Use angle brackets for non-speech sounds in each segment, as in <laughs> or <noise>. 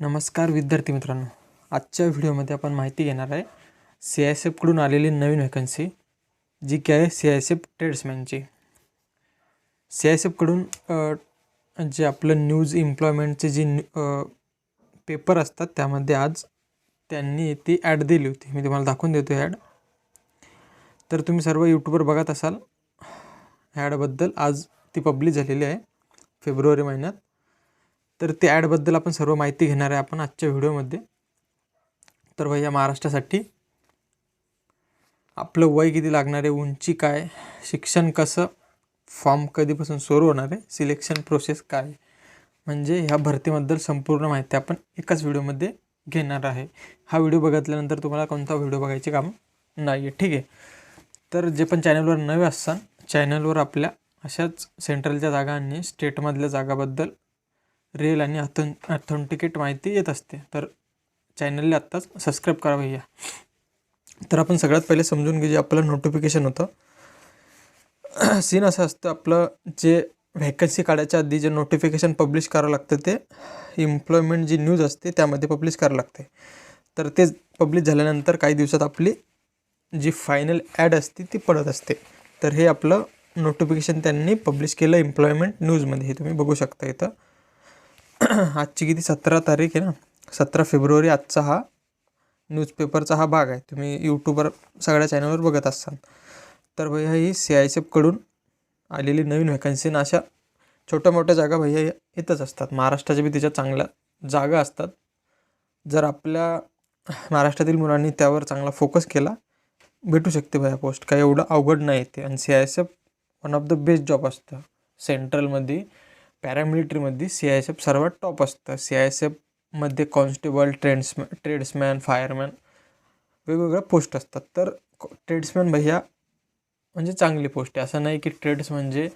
नमस्कार विद्यार्थी मित्रांनो. आजच्या व्हिडिओमध्ये आपण माहिती घेणार आहे सी आय एस एफकडून आलेली नवीन व्हॅकन्सी जी की आहे सी आय एस एफ ट्रेड्समॅनची सी आय एस एफकडून जे आपलं न्यूज एम्प्लॉयमेंटचे जी पेपर असतात त्यामध्ये आज त्यांनी ती ॲड दिली होती. मी तुम्हाला दाखवून देतो ॲड तर तुम्ही सर्व यूट्यूबवर बघत असाल ॲडबद्दल आज ती पब्लिश झालेली आहे फेब्रुवारी महिन्यात. तर त्या ॲडबद्दल आपण सर्व माहिती घेणार आहे आपण आजच्या व्हिडिओमध्ये. तर भैया महाराष्ट्रासाठी आपलं वय किती लागणार आहे उंची काय शिक्षण कसं फॉर्म कधीपासून सुरू होणार आहे सिलेक्शन प्रोसेस काय म्हणजे ह्या भरतीबद्दल संपूर्ण माहिती आपण एकाच व्हिडिओमध्ये घेणार आहे. हा व्हिडिओ बघितल्यानंतर तुम्हाला कोणता व्हिडिओ बघायचे काम नाही आहे ठीक आहे? तर जे पण चॅनलवर नवे असतात चॅनलवर आपल्या अशाच सेंट्रलच्या जागा आणि स्टेटमधल्या जागाबद्दल रिअल आणि अथन अथेंटिकेट माहिती येत असते. तर चॅनलला आत्ताच सबस्क्राईब करा भैया. तर आपण सगळ्यात पहिले समजून घे जे आपलं नोटिफिकेशन होतं. <clears throat> सीन असं असतं आपलं जे व्हॅकन्सी काढायच्या आधी जे नोटिफिकेशन पब्लिश करावं लागतं ते एम्प्लॉयमेंट जी न्यूज असते त्यामध्ये पब्लिश करावं लागते. तर ते पब्लिश झाल्यानंतर काही दिवसात आपली जी फायनल ॲड असते ती पडत असते. तर हे आपलं नोटिफिकेशन त्यांनी पब्लिश केलं एम्प्लॉयमेंट न्यूजमध्ये हे तुम्ही बघू शकता इथं. <clears throat> आजची किती? सतरा तारीख आहे ना? सतरा फेब्रुवारी आजचा हा न्यूजपेपरचा हा भाग आहे. तुम्ही यूट्यूबवर सगळ्या चॅनलवर बघत असाल तर भैया ही सी आय एस एफकडून आलेली नवीन व्हॅकन्सी ना अशा छोट्या मोठ्या जागा भैया येतच असतात. महाराष्ट्राच्या बी त्याच्या चांगल्या जागा असतात. जर आपल्या महाराष्ट्रातील मुलांनी त्यावर चांगला फोकस केला भेटू शकते भैया पोस्ट काही एवढं अवघड नाही येते आणि C I S F one of the best job असतं. सेंट्रलमध्ये पॅरामिलिटरीमध्ये सी आय एस एफ सर्वात टॉप असतं. सी आय एस एफमध्ये कॉन्स्टेबल ट्रेड्समॅन ट्रेड्समॅन फायरमॅन वेगवेगळ्या पोस्ट असतात. तर ट्रेड्समॅन भैया म्हणजे चांगली पोस्ट आहे. असं नाही की ट्रेड्स म्हणजे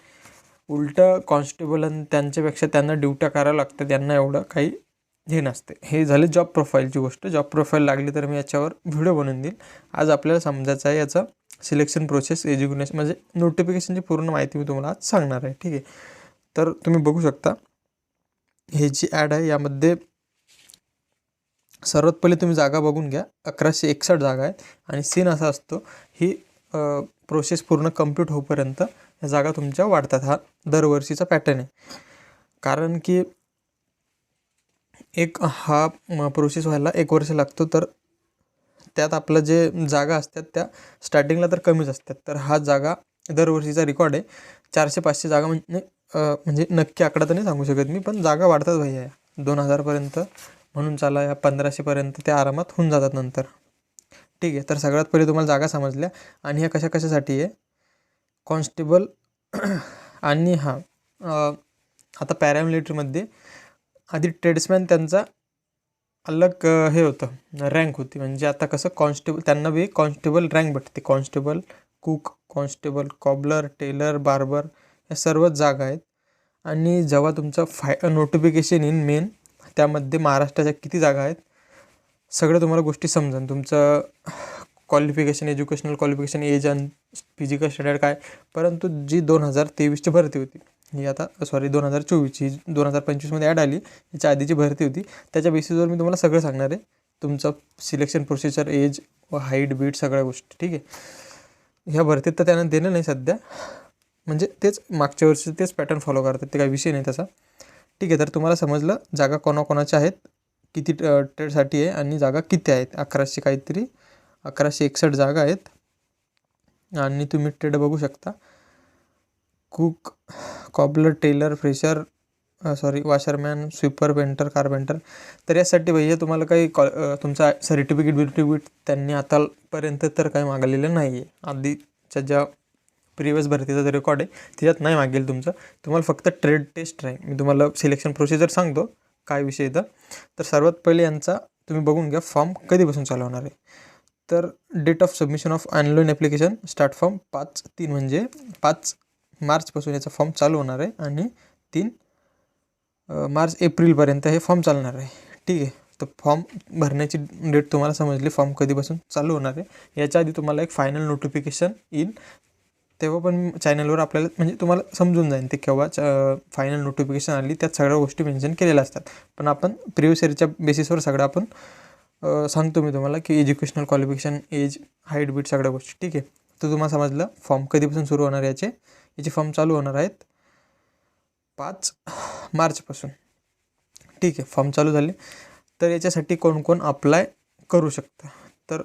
उलटं कॉन्स्टेबल आणि त्यांच्यापेक्षा त्यांना ड्युट्या करावं लागतं. त्यांना एवढं काही हे नसते. हे झाले जॉब प्रोफाईलची गोष्ट. जॉब प्रोफाईल लागली तर मी याच्यावर व्हिडिओ बनवून देईल आज आपल्याला समजायचं आहे याचं सिलेक्शन प्रोसेस एज्युकेशन म्हणजे नोटिफिकेशनची पूर्ण माहिती मी तुम्हाला आज सांगणार आहे. ठीक आहे. तर तुम्ही बघू शकता हे जी ॲड आहे यामध्ये सर्वात पहिले तुम्ही जागा बघून घ्या. अकराशे एकसष्ट जागा आहेत आणि सीन असा असतो ही प्रोसेस पूर्ण कंप्लीट होईपर्यंत या जागा तुमच्या वाढतात. हा दरवर्षीचा पॅटर्न आहे. कारण की एक हा प्रोसेस व्हायला एक वर्ष लागतो तर त्यात आपलं जे जागा असतात त्या स्टार्टिंगला तर कमीच असतात. तर हा जागा दरवर्षीचा रेकॉर्ड आहे. चारशे पाचशे जागा म्हणजे म्हणजे नक्की आकडा तर नाही सांगू शकत मी पण जागा वाढतात भैया. दोन हजारपर्यंत म्हणून चाला या पंधराशेपर्यंत त्या आरामात होऊन जातात नंतर. ठीक आहे तर सगळ्यात पहिले तुम्हाला जागा समजल्या. आणि ह्या कशा कशासाठी आहे? कॉन्स्टेबल <clears throat> आणि हां आता पॅरामिलिटरीमध्ये आधी ट्रेड्समॅन त्यांचा अलग हे होतं रँक होती. म्हणजे आता कसं कॉन्स्टेबल त्यांना बी कॉन्स्टेबल रँक भेटते. Constable cook constable cobbler tailor barber या सर्वच जागा आहेत. आणि जेव्हा तुमचं फाय नोटिफिकेशन येईन मेन त्यामध्ये महाराष्ट्राच्या किती जागा आहेत सगळं तुम्हाला गोष्टी समजेल तुमचं क्वालिफिकेशन एज्युकेशनल क्वालिफिकेशन एज आणि फिजिकल स्टँडर्ड काय परंतु जी दोन हजार तेवीसची भरती होती ही आता सॉरी दोन हजार चोवीसची दोन हजार पंचवीसमध्ये ॲड आली याच्या आधीची भरती होती त्याच्या बेसिसवर मी तुम्हाला सगळं सांगणार आहे. तुमचं सिलेक्शन प्रोसिजर एज व हाईट बीट सगळ्या गोष्टी ठीक आहे. ह्या भरतीत तर त्यांना देणं नाही सध्या. म्हणजे तेच मागच्या वर्षी तेच पॅटर्न फॉलो करतात ते काही विषय नाही त्याचा. ठीक आहे तर तुम्हाला समजलं जागा कोणाकोणाच्या आहेत किती ट्रेडसाठी आहे आणि जागा किती आहेत. अकराशे काहीतरी अकराशे एकसष्ट जागा आहेत. आणि तुम्ही ट्रेड बघू शकता. Cook cobbler tailor fresher sorry washerman sweeper painter carpenter तर यासाठी भैया तुम्हाला काही कॉ तुमचा सर्टिफिकेट बिर्टिफिकेट त्यांनी आतापर्यंत तर काही मागलेलं नाही आहे आधीच्या ज्या प्रिवियस भरतीचा जो रेकॉर्ड आहे त्याच्यात नाही मागेल तुमचं. तुम्हाला फक्त ट्रेड टेस्ट राहील मी तुम्हाला सिलेक्शन प्रोसिजर सांगतो काय विषय इथं तर सर्वात पहिले यांचा तुम्ही बघून घ्या फॉर्म कधीपासून चालू होणार आहे. तर date of submission of online application start form पाच तीन म्हणजे पाच मार्चपासून याचा फॉर्म चालू होणार आहे आणि तीन मार्च एप्रिलपर्यंत हे फॉर्म चालणार आहे. ठीक आहे? तर फॉर्म भरण्याची डेट तुम्हाला समजली फॉर्म कधीपासून चालू होणार आहे. याच्या आधी तुम्हाला एक फायनल नोटिफिकेशन येईल. तेव्हा पण चॅनलवर आपल्याला म्हणजे तुम्हाला समजून जाईल ते केव्हा फायनल नोटिफिकेशन आली त्यात सगळ्या गोष्टी मेन्शन केलेल्या असतात. पण आपण प्रिव्हियस इयरच्या बेसिसवर सगळं आपण सांगतो मी तुम्हाला की educational qualification age height weight सगळ्या गोष्टी ठीक आहे? तर तुम्हाला समजलं फॉर्म कधीपासून सुरू होणार याचे? याचे फॉर्म चालू होणार आहेत पाच मार्चपासून. ठीक आहे फॉर्म चालू झाले. तर याच्यासाठी कोण कोण अप्लाय करू शकतं? तर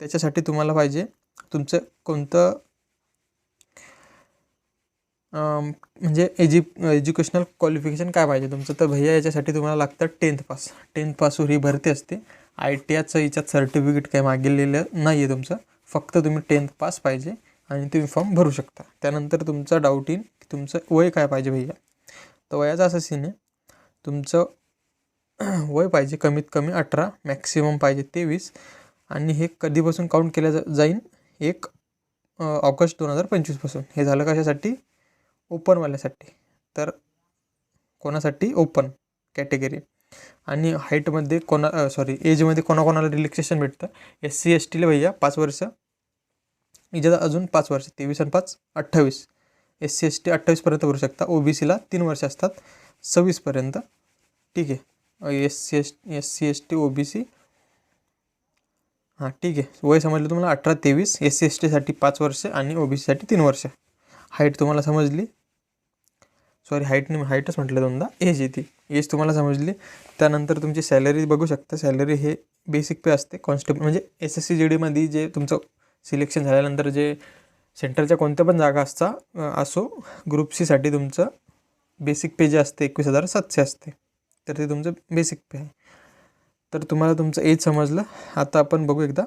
त्याच्यासाठी तुम्हाला पाहिजे तुमचं कोणतं म्हणजे एज्यु एज्युकेशनल क्वालिफिकेशन काय पाहिजे तुमचं? तर भैया याच्यासाठी तुम्हाला लागतं टेन्थ पास टेन्थ पासवर ही भरती असते. आय टी आयचं याच्यात सर्टिफिकेट काही मागितलेलं नाही आहे तुमचं. फक्त तुम्ही टेन्थ पास पाहिजे आणि तुम्ही फॉर्म भरू शकता. त्यानंतर तुमचा डाऊट येईल की तुमचं वय काय पाहिजे भैया. तर वयाचा असं सीन आहे. तुमचं <clears throat> वय पाहिजे कमीत कमी अठरा मॅक्सिमम पाहिजे तेवीस. आणि हे कधीपासून काउंट केलं जा जाईन? एक ऑगस्ट दोन हजार पंचवीसपासून हे झालं कशासाठी? ओपनवाल्यासाठी तर कोणासाठी? ओपन कॅटेगरी आणि हाईटमध्ये कोणा सॉरी एजमध्ये कोणाकोणाला रिलॅक्सेशन भेटतं? एस सी एस टीला भैया पाच वर्ष. याच्यात अजून पाच वर्ष. तेवीस आणि पाच अठ्ठावीस. एस सी एस टी अठ्ठावीसपर्यंत भरू शकता. ओ बी सीला तीन वर्ष असतात. सव्वीसपर्यंत ठीक आहे. S C S S C S T O B C हां ठीक आहे. वय समजलं तुम्हाला? अठरा तेवीस. एस सी एस टीसाठी पाच वर्ष आणि ओ बी सीसाठी तीन वर्ष. हाईट तुम्हाला समजली? सॉरी हाईट हाईटच म्हटलं दोनदा. एज येते एज तुम्हाला समजली. त्यानंतर तुमची सॅलरी बघू शकता. सॅलरी हे बेसिक पे असते. कॉन्स्टेबल म्हणजे एस एस सी जी डीमध्ये जे तुमचं सिलेक्शन झाल्यानंतर जे सेंटरच्या कोणत्या पण जागा असता असो ग्रुप सीसाठी तुमचं बेसिक पे जे असते एकवीस हजार सातशे असते. तर ते तुमचं बेसिक पे आहे. तर तुम्हाला तुमचं एज समजलं. आता आपण बघू एकदा.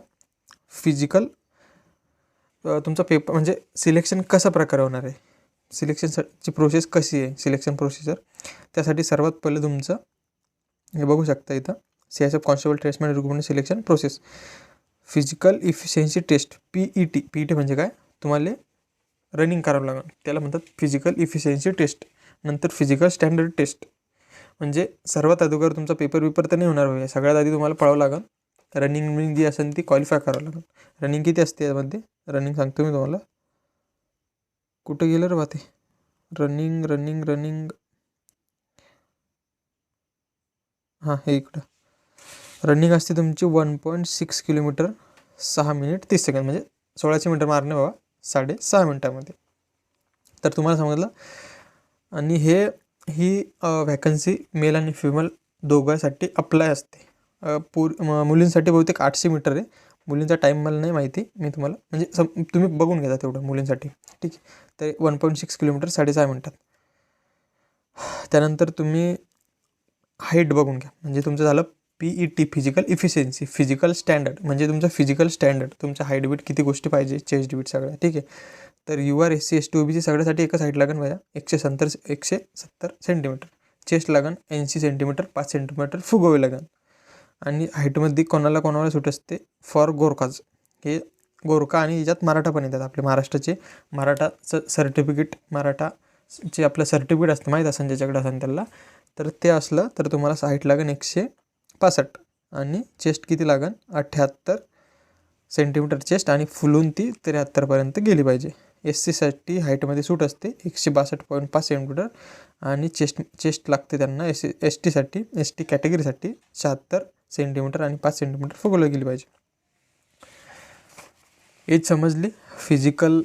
फिजिकल तुमचा पेपर म्हणजे सिलेक्शन कसा प्रकारे होणार आहे? सिलेक्शनची प्रोसेस कशी आहे? सिलेक्शन प्रोसिजर त्यासाठी सर्वात पहिलं तुमचं हे बघू शकता इथं C S F constable tradesman recruitment selection process physical efficiency test P E T P E T म्हणजे काय? तुम्हाला रनिंग करावं लागेल. त्याला म्हणतात फिजिकल इफिशियन्सी टेस्ट नंतर फिजिकल स्टँडर्ड टेस्ट म्हणजे सर्वात अगोदर तुमचा पेपर पेपर तर नाही होणार भाई. सगळ्यात आधी तुम्हाला पळावं लागेल. रनिंग जी असेल ती क्वालिफाय करावं लागेल. रनिंग किती असते यामध्ये? रनिंग सांगतो मी तुम्हाला. कुठं गेलं रे बा ते रनिंग रनिंग रनिंग. हां हे इकडं. रनिंग असते तुमची वन पॉईंट सिक्स किलोमीटर सहा मिनिट तीस सेकंद म्हणजे सोळाशे मीटर मारणे बाबा साडेसहा मिनिटामध्ये मिनटामध्ये. तर तुम्हाला समजलं आणि हे ही व्हॅकन्सी मेल आणि फिमेल दोघांसाठी अप्लाय असते. पूर मुलींसाठी बहुतेक आठशे मीटर आहे. मुलींचा टाईम मला नाही माहिती. मी तुम्हाला म्हणजे सम तुम्ही बघून घेता तेवढं मुलींसाठी. ठीक आहे? तर वन पॉईंट सिक्स किलोमीटर साडेसहा मिनटात. त्यानंतर तुम्ही हाईट बघून घ्या. म्हणजे तुमचं झालं P E T physical efficiency physical standard म्हणजे तुमचं फिजिकल स्टँडर्ड तुमचं हाईट बीट किती गोष्टी पाहिजे चेस्ट बीट सगळ्या. ठीक आहे? तर U R S C S T O B C सगळ्यासाठी एकच हाईट लागेल माझ्या एकशे सत्तर एकशे सत्तर सेंटीमीटर चेस्ट लागेल ऐंशी सेंटीमीटर पाच सेंटीमीटर फुगवे लागेल आणि हाईटमध्ये कोणाला कोणाला सूट असते? फॉर गोरखाज. हे गोरखा आणि याच्यात मराठा पण येतात आपले महाराष्ट्राचे. मराठाचं सर्टिफिकेट मराठा जे आपलं सर्टिफिकेट असतं माहीत असेल ज्याच्याकडे असेल त्याला. तर ते असलं तर तुम्हाला साईट लागेल एकशे पासष्ट. आणि चेस्ट किती लागेल अठ्ठ्याहत्तर सेंटीमीटर चेस्ट आणि फुलून ती त्र्याहत्तरपर्यंत गेली पाहिजे. एस सीसाठी हाईटमध्ये सूट असते एकशे बासष्ट पॉईंट पाच सेंटीमीटर आणि चेस्ट चेस्ट लागते त्यांना एस एस टीसाठी एस टी कॅटेगरीसाठी शहात्तर. सेंटीमीटर आणि पाच सेंटीमीटर फुगवलं गेली पाहिजे. हेच समजली? फिजिकल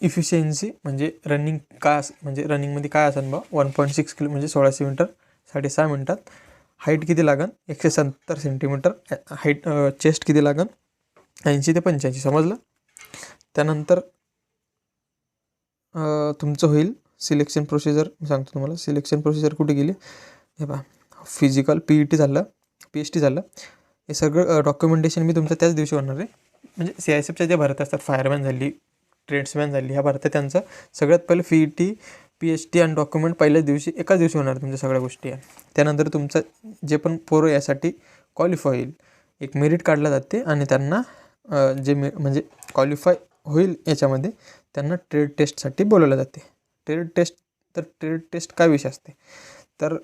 इफिशियन्सी म्हणजे रनिंग म्हणजे काय अस म्हणजे रनिंगमध्ये काय असेल बा? वन पॉईंट सिक्स किलो म्हणजे सोळाशे मीटर साडेसहा मिनटात. हाईट किती लागन? एकशे सत्तर सेंटीमीटर हाईट चेस्ट किती लागन? ऐंशी ते पंच्याऐंशी समजलं? त्यानंतर तुमचं होईल सिलेक्शन प्रोसिजर मी सांगतो तुम्हाला सिलेक्शन प्रोसिजर कुठे गेली? हे पहा. फिजिकल पी ई टी झालं पी एच टी झालं. हे सगळं डॉक्युमेंटेशन मी तुमचं त्याच दिवशी होणार आहे. म्हणजे सी आय एस एफच्या ज्या भरत असतात फायरमॅन झाली ट्रेड्समॅन झाली ह्या भरत्या त्यांचं. सगळ्यात पहिलं P E T P H T आणि डॉक्युमेंट पहिल्याच दिवशी एकाच दिवशी होणार तुमच्या सगळ्या गोष्टी. आहे त्यानंतर तुमचं जे पण पोरं यासाठी क्वालिफाय होईल. एक मेरिट काढलं जाते आणि त्यांना जे मे म्हणजे क्वालिफाय होईल याच्यामध्ये त्यांना ट्रेड टेस्टसाठी बोलवलं जाते. ट्रेड टेस्ट तर ट्रेड टेस्ट काय विषय असते? तर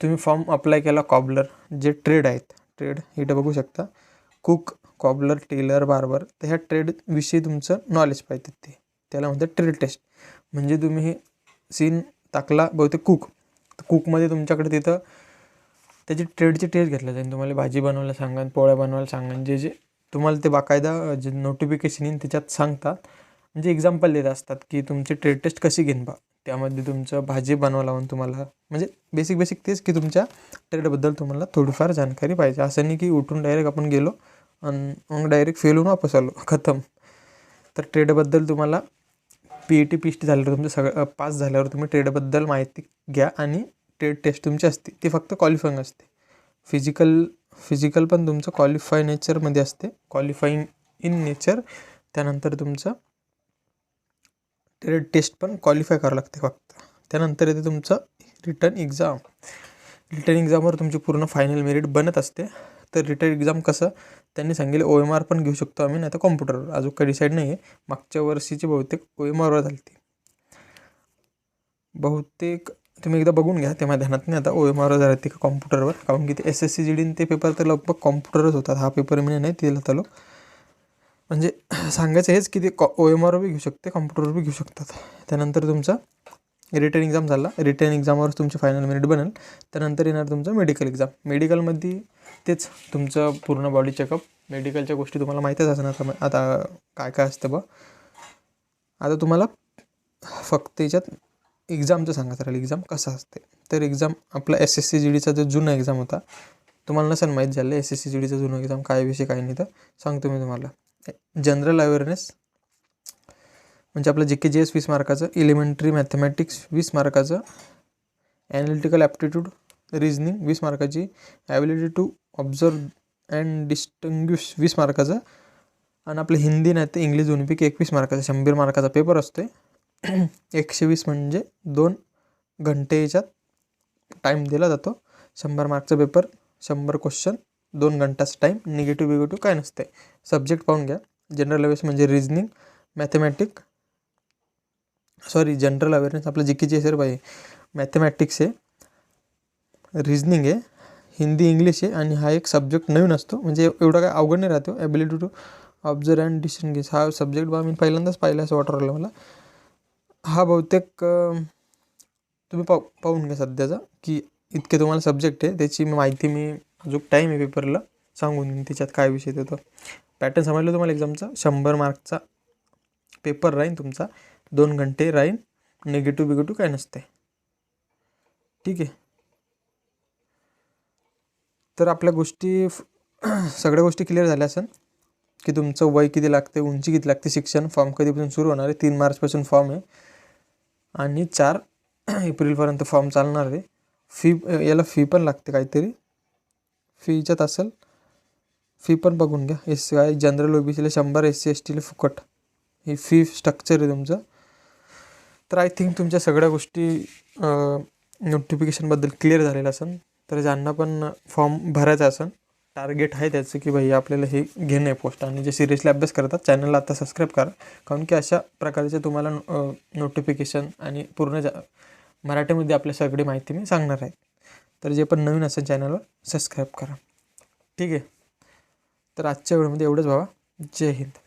तुम्ही फॉर्म अप्लाय केला कॉबलर जे ट्रेड आहेत ट्रेड इथं बघू शकता. कुक कॉबलर टेलर बार्बर तर ह्या ट्रेडविषयी तुमचं नॉलेज पाहिजे ते. त्याला म्हणतात ट्रेड टेस्ट म्हणजे तुम्ही सीन टाकला बहुतेक कुक तर कुकमध्ये तुमच्याकडे तिथं त्याची ट्रेडची टेस्ट घेतल्या जाईल तुम्हाला भाजी बनवायला सांगा पोळ्या बनवायला सांगा. जे जे तुम्हाला ते बाकायदा जे नोटिफिकेशन येईन त्याच्यात सांगतात. म्हणजे एक्झाम्पल देत असतात की तुमची ट्रेड टेस्ट कशी घेईन बा. त्यामध्ये तुमचं भाजी बनवा लावून तुम्हाला म्हणजे बेसिक बेसिक तेच की तुमच्या ट्रेडबद्दल तुम्हाला थोडीफार जानकारी पाहिजे. असं नाही की उठून डायरेक्ट आपण गेलो आणि मग डायरेक्ट फेल होऊन वापस आलो. <laughs> खतम. तर ट्रेडबद्दल तुम्हाला P E T P H T झाल्यावर तुमचं सगळं पास झाल्यावर तुम्ही ट्रेडबद्दल माहिती घ्या आणि ट्रेड टेस्ट तुमची असते. ती फक्त क्वालिफाईंग असते. फिजिकल फिजिकल पण तुमचं क्वालिफाय नेचरमध्ये असते. क्वालिफाईंग इन नेचर त्यानंतर तुमचं ट्रेड टेस्ट पण क्वालिफाय करावं लागते फक्त. त्यानंतर येते तुमचं रिटर्न एक्झाम रिटर्न एक्झामवर तुमची पूर्ण फायनल मेरिट बनत असते. तर रिटर्न एक्झाम कसं? त्यांनी सांगितलं ओ एम आर पण घेऊ शकतो आम्ही नाही तर कॉम्प्युटरवर अजून काही डिसाईड नाही आहे मागच्या वर्षीची बहुतेक ओ एम आरवर झाली ती बहुतेक तुम्ही एकदा बघून घ्या ते माझ्या ध्यानात नाही. आता ओ एम आरवर झाली ती का कॉम्प्युटरवर कारण की ते एस एस सी जी डीन ते पेपर तर लगभग कॉम्प्युटरच होतात. हा पेपर मी नाही दिला लोक म्हणजे <clears throat> सांगायचं हेच की ते कॉ ओ एम आरवर बी घेऊ शकते कॉम्प्युटरवर बी घेऊ शकतात. त्यानंतर तुमचा रिटर्न एक्झाम झाला. रिटर्न एक्झामवर तुमची फायनल मेरिट बनेल. त्यानंतर येणार तुमचं मेडिकल एक्झाम मेडिकलमध्ये तेच तुमचं पूर्ण बॉडी चेकअप मेडिकलच्या गोष्टी तुम्हाला माहीतच असणार. आता आता काय काय असतं बा आता तुम्हाला फक्त याच्यात एक्झामचं सांगायचं राहील. एक्झाम कसं असते? तर एक्झाम आपला एस एस सी जी डीचा जो जुना एक्झाम होता तुम्हाला नसेल माहीत झालं. एस एस सी जी डीचा जुना एक्झाम काय विषय काय नाही तर सांगतो मी तुम्हाला. General awareness. म्हणजे आपलं जे के जी एस वीस मार्काचं इलिमेंटरी मॅथमॅटिक्स वीस मार्काचं ॲनालिटिकल ॲप्टिट्यूड रिजनिंग वीस मार्काची ability to observe and distinguish वीस मार्काचं आणि आपलं हिंदी नाही तर इंग्लिश दोन्हीपैकी एकवीस मार्काचा शंभर मार्काचा पेपर असतो <clears throat> एकशे वीस म्हणजे दोन घंटे याच्यात टाईम दिला जातो. शंभर मार्कचा पेपर शंभर क्वेश्चन दोन घंटाच टाईम निगेटिव्ह बिगेटिव्ह काय नसते सब्जेक्ट पाहून घ्या. जनरल अवेअर्स म्हणजे reasoning mathematic sorry general awareness आपलं जी के जी सर पाहिजे मॅथमॅटिक्स आहे. रिजनिंग आहे. हिंदी इंग्लिश आहे. आणि हा एक सब्जेक्ट नवीन असतो. म्हणजे एवढा काय अवघड नाही राहतो ability to observe and distinguish हा सब्जेक्ट बा मी पहिल्यांदाच पाहिला असं वाटू राहिलं मला. हा बहुतेक तुम्ही पाहू पाहून घ्या सध्याचा की इतके तुम्हाला सब्जेक्ट आहे. त्याची माहिती मी अजून टाईम आहे पेपरला सांगून देईन त्याच्यात काय विषय येतो पॅटर्न समजलं तुम्हाला एक्झामचा शंभर मार्कचा पेपर राहीन तुमचा. दोन घंटे राहीन. निगेटिव्ह बिगेटिव्ह काय नसते ठीक आहे. तर आपल्या गोष्टी <clears throat> सगळ्या गोष्टी क्लिअर झाल्या असेल की तुमचं वय किती लागते उंची किती लागते शिक्षण फॉर्म कधीपासून सुरू होणार आहे? तीन मार्चपासून फॉर्म आहे. आणि चार <clears throat> एप्रिलपर्यंत फॉर्म चालणार आहे. फी याला फी पण लागते काहीतरी. फीच्यात असेल. फी पण बघून घ्या. S C I general O B सीला शंभर एस सी एस टीला फुकट. ही फी स्ट्रक्चर आहे तुमचं. तर आय थिंक तुमच्या सगळ्या गोष्टी नोटिफिकेशनबद्दल क्लिअर झालेलं असेल तर ज्यांना पण फॉर्म भरायचा असेल टार्गेट आहे त्याचं की भाई आपल्याला हे घेणं आहे पोस्ट आणि जे सिरियसली अभ्यास करतात चॅनलला आता सबस्क्राईब करा. कारण की अशा प्रकारचे तुम्हाला नोटिफिकेशन आणि पूर्ण जा मराठीमध्ये आपल्या सगळी माहिती मी सांगणार आहे. तर जे पण नवीन असेल चॅनलवर सबस्क्राईब करा. ठीक आहे? तर आजच्या वेळेमध्ये एवढंच बाबा. जय हिंद.